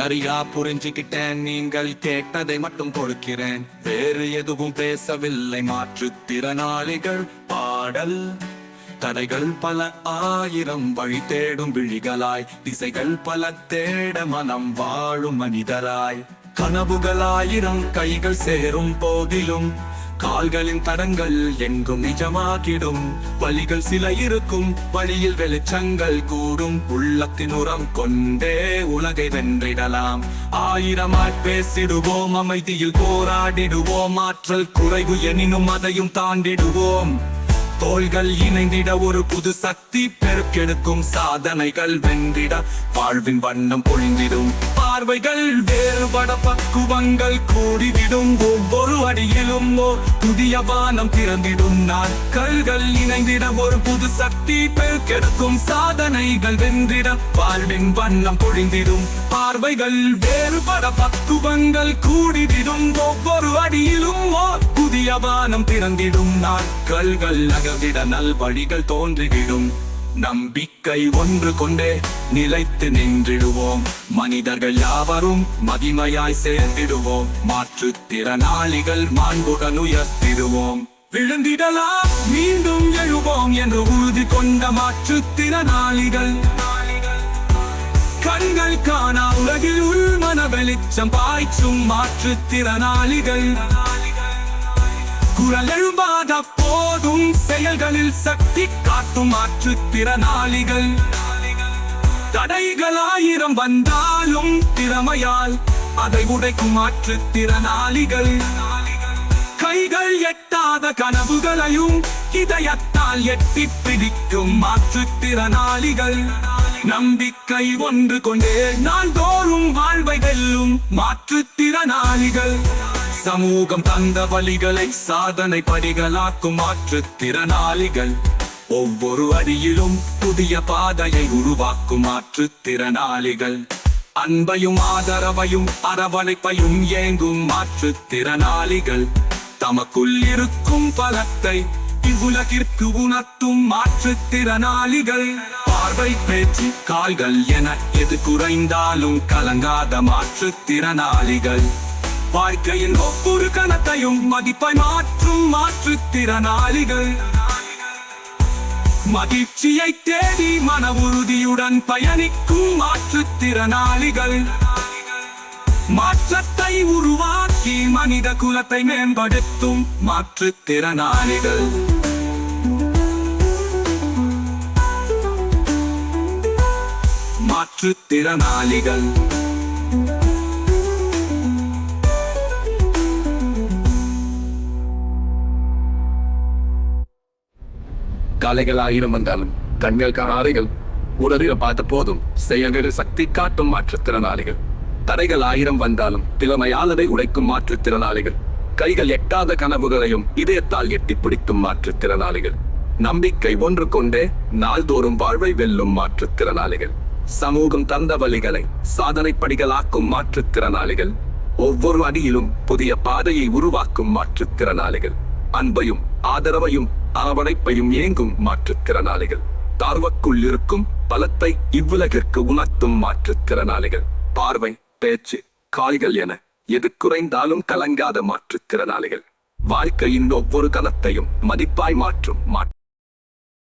சரியா புரிஞ்சுக்கிட்டேன். நீங்கள் கேட்டதை மட்டும் கொடுக்கிறேன். வேறு எதுவும் பேசவில்லை. மாற்றுத்திறனாளிகள் பாடல். தடைகள் பல ஆயிரம் வழி தேடும் விழிகளாய். திசைகள் பல தேட மனம் வாழும் மனிதராய். கனவுகளாயிரம் கைகள் சேரும் போதிலும் கால்களின் தடங்கள் எங்கும் நிஜமாகிடும். வழிகள் சில இருக்கும் வழியில் வெளிச்சங்கள் கூடும். உள்ளத்தின் உரம் கொண்டே உலகை வென்றிடலாம். ஆயிரம் பேசிடுவோம் அமைதியில் போராடிடுவோம். ஆற்றல் குறைவு எனினும் அதையும் தாண்டிடுவோம். தோள்கள் இணைந்திட ஒரு புது சக்தி பெருக்கெடுக்கும் சாதனைகள் வென்றிட வாழ்வின் வண்ணம் பொழிந்திடும். பார்வைகள் வேறுபட பக்குவங்கள் கூடிவிடும். ஒவ்வொரு அடியிலும் ஓர் புதிய வானம் திறந்திடும். நாட்கள்கள் இணைந்திட ஒரு புது சக்தி பெருக்கெடுக்கும். சாதனைகள் வென்றிட வாழ்வின் வண்ணம் பொழிந்திடும். பார்வைகள் வேறுபட பக்குவங்கள் கூடிவிடும். ஒவ்வொரு அடியிலும் ஓர் புதிய வானம் திறந்திடும். நாட்கள்கள் நகர்ந்திட நல்வழிகள் தோன்றிவிடும். நம்பிக்கை ஒன்று கொண்டே நிலைத்து நின்றிடுவோம். மனிதர்கள் யாவரும் மகிமையாய் சேர்ந்திடுவோம். மாற்றுத்திறனாளிகள் மாண்புடன் உயர்த்திடுவோம். விழுந்திடலாம் மீண்டும் எழுவோம் என்று உறுதி கொண்ட மாற்றுத்திறனாளிகள் கண்கள் காணா உலகில் உள் மன வெளிச்சம் பாய்ச்சும் மாற்றுத்திறனாளிகள் குரல் எழும்பாத போதும் செயல்களில் சக்தி காட்டும் மாற்றுத்திறனாளிகள் தடைகள் ஆயிரம் வந்தாலும் திறமையால் அதை உடைக்கும் மாற்று திறனாளிகள். கைகள் எட்டாத கனவுகளையும் இதயத்தால் எட்டி பிடிக்கும் மாற்றுத்திறனாளிகள் நம்பிக்கை ஒன்று கொண்டே நாள்தோறும் வாழ்வை வெல்லும் மாற்றுத்திறனாளிகள் சமூகம் தந்த வழிகளை சாதனை படிகளாக்கும் மாற்றுத்திறனாளிகள் ஒவ்வொரு அடியிலும் புதிய பாதையை உருவாக்கும் மாற்றுத்திறனாளிகள் அன்பையும் ஆதரவையும் அரவணைப்பையும் ஏங்கும் மாற்றுத்திறனாளிகள் தமக்குள் இருக்கும் பலத்தை இவ்வுலகிற்கு உணர்த்தும் மாற்றுத்திறனாளிகள் பார்வை பேச்சு கால்கள் என எது குறைந்தாலும் கலங்காத மாற்றுத்திறனாளிகள் வாழ்க்கையின் ஒவ்வொரு கணத்தையும் மதிப்பை மாற்றும் மாற்று திறனாளிகள். மகிழ்ச்சியை தேடி மன உறுதியுடன் பயணிக்கும் மாற்றுத்திறனாளிகள் மாற்றத்தை உருவாக்கி மனித குலத்தை மேம்படுத்தும் மாற்றுத்திறனாளிகள் மாற்றுத்திறனாளிகள் காலைகள் ஆயிரம் வந்தாலும் கண்கள் காணாதைகள் உடலில் பார்த்த போதும் செயல்கள் சக்தி காட்டும் மாற்றுத்திறனாளிகள். தடைகள் ஆயிரம் வந்தாலும் திறமையாளரை உடைக்கும் மாற்றுத்திறனாளிகள். கைகள் எட்டாத கனவுகளையும் இதயத்தால் எட்டி பிடிக்கும் மாற்றுத்திறனாளிகள். நம்பிக்கை ஒன்று கொண்டே நாள்தோறும் வாழ்வை வெல்லும் மாற்றுத்திறனாளிகள். சமூகம் தந்த வழிகளை சாதனை படிகளாக்கும் மாற்றுத்திறனாளிகள். ஒவ்வொரு அடியிலும் புதிய பாதையை உருவாக்கும் மாற்றுத்திறனாளிகள். அன்பையும் ஆதரவையும் அவனைப்பையும் ஏங்கும் மாற்றுத்திறனாளிகள். தார்வக்குள் இருக்கும் பலத்தை இவ்வுலகிற்கு உணர்த்தும் மாற்றுத்திறனாளிகள். பார்வை பேச்சு காய்கள் என எது குறைந்தாலும் கலங்காத மாற்றுத்திறனாளிகள். வாழ்க்கையின் ஒவ்வொரு கணத்தையும் மதிப்பாய் மாற்றும் மாற்று